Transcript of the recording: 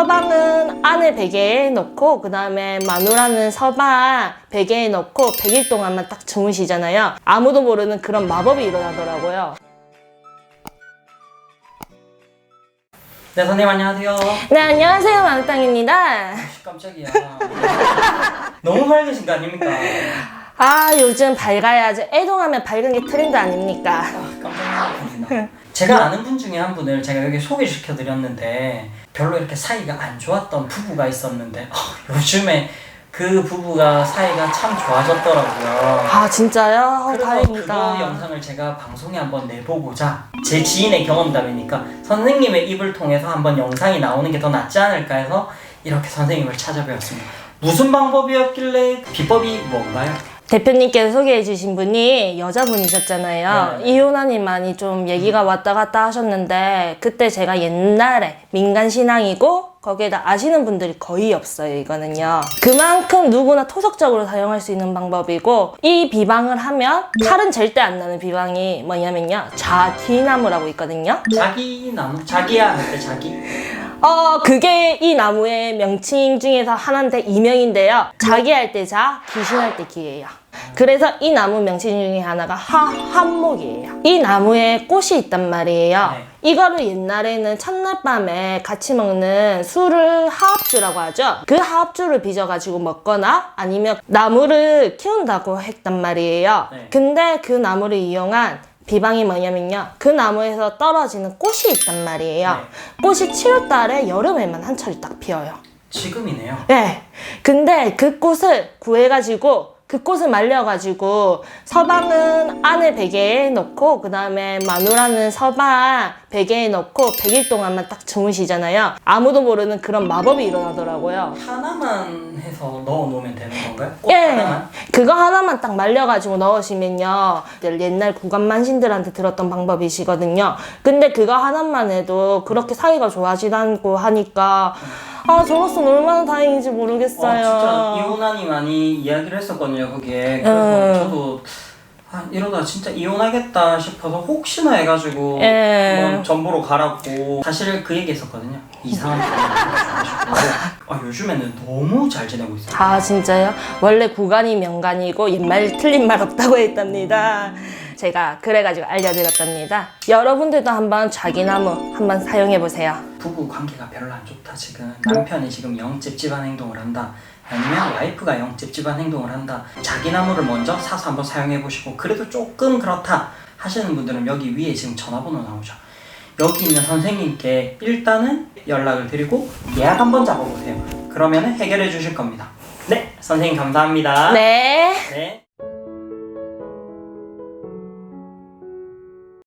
안을 베개에 넣고 그 다음에 마누라는 서방 베개에 넣고 100일 동안만 딱 주무시잖아요. 아무도 모르는 그런 마법이 일어나더라고요. 네 선생님 안녕하세요. 네 안녕하세요 마누땅입니다. 깜짝이야. 너무 밝으신 거 아닙니까? 아 요즘 밝아야지 애동하면 밝은 게 트렌드 아닙니까? 깜짝 놀랐습니다. 제가 아는 분 중에 한 분을 제가 여기 소개시켜 드렸는데 별로 이렇게 사이가 안 좋았던 부부가 있었는데 어, 요즘에 그 부부가 사이가 참 좋아졌더라고요. 아 진짜요? 어, 그래서 다행이다. 영상을 제가 방송에 한번 내보고자 제 지인의 경험담이니까 선생님의 입을 통해서 한번 영상이 나오는 게 더 낫지 않을까 해서 이렇게 선생님을 찾아뵈었습니다. 무슨 방법이었길래 비법이 뭔가요? 대표님께서 소개해 주신 분이 여자분이셨잖아요. 네. 이혼하니 많이 좀 얘기가 왔다 갔다 하셨는데 그때 제가 옛날에 민간 신앙이고 거기에다 아시는 분들이 거의 없어요 이거는요. 그만큼 누구나 토속적으로 사용할 수 있는 방법이고 이 비방을 하면 탈은 절대 안 나는 비방이 뭐냐면요. 자기나무라고 있거든요. 자기 나무 자기야 할때 자기 어, 그게 이 나무의 명칭 중에서 하나인데 이명인데요. 자기 할 때 자, 귀신할 때 기예요. 그래서 이 나무 명칭 중에 하나가 하, 한목이에요. 이 나무에 꽃이 있단 말이에요. 네. 이거를 옛날에는 첫날 밤에 같이 먹는 술을 하합주라고 하죠. 그 하합주를 빚어가지고 먹거나 아니면 나무를 키운다고 했단 말이에요. 네. 근데 그 나무를 이용한 비방이 뭐냐면요. 그 나무에서 떨어지는 꽃이 있단 말이에요. 네. 꽃이 7월달에 여름에만 한 철이 딱 피어요. 지금이네요. 네. 근데 그 꽃을 구해가지고 그 꽃을 말려가지고 서방은 안을 베개에 넣고 그 다음에 마누라는 서방 베개에 넣고 100일 동안만 딱 주무시잖아요. 아무도 모르는 그런 마법이 일어나더라고요. 하나만 해서 넣어 놓으면 되는 건가요? 꽃 예. 하나만? 그거 하나만 딱 말려가지고 넣으시면요. 옛날 구간만신들한테 들었던 방법이시거든요. 근데 그거 하나만 해도 그렇게 사이가 좋아지지 않고 하니까 아, 저로서는 얼마나 다행인지 모르겠어요. 어, 진짜 이혼하니 많이 이야기를 했었거든요 거기에 그래서 음. 저도 아, 이러다 진짜 이혼하겠다 싶어서 혹시나 해가지고 예. 한번 전보로 가라고 사실 그 얘기 했었거든요 이상한 분이 아 요즘에는 너무 잘 지내고 있어요 아, 진짜요? 원래 구간이 명간이고 옛말 틀린 말 없다고 했답니다. 제가 그래가지고 알려드렸답니다. 여러분들도 한번 자기나무 한번 사용해보세요. 부부 관계가 별로 안 좋다 지금 남편이 지금 영 찝찝한 행동을 한다 아니면 와이프가 영 찝찝한 행동을 한다 자기 나무를 먼저 사서 한번 사용해 보시고 그래도 조금 그렇다 하시는 분들은 여기 위에 지금 전화번호 나오죠 여기 있는 선생님께 일단은 연락을 드리고 예약 한번 잡아보세요 그러면 해결해 주실 겁니다 네 선생님 감사합니다 네. 네.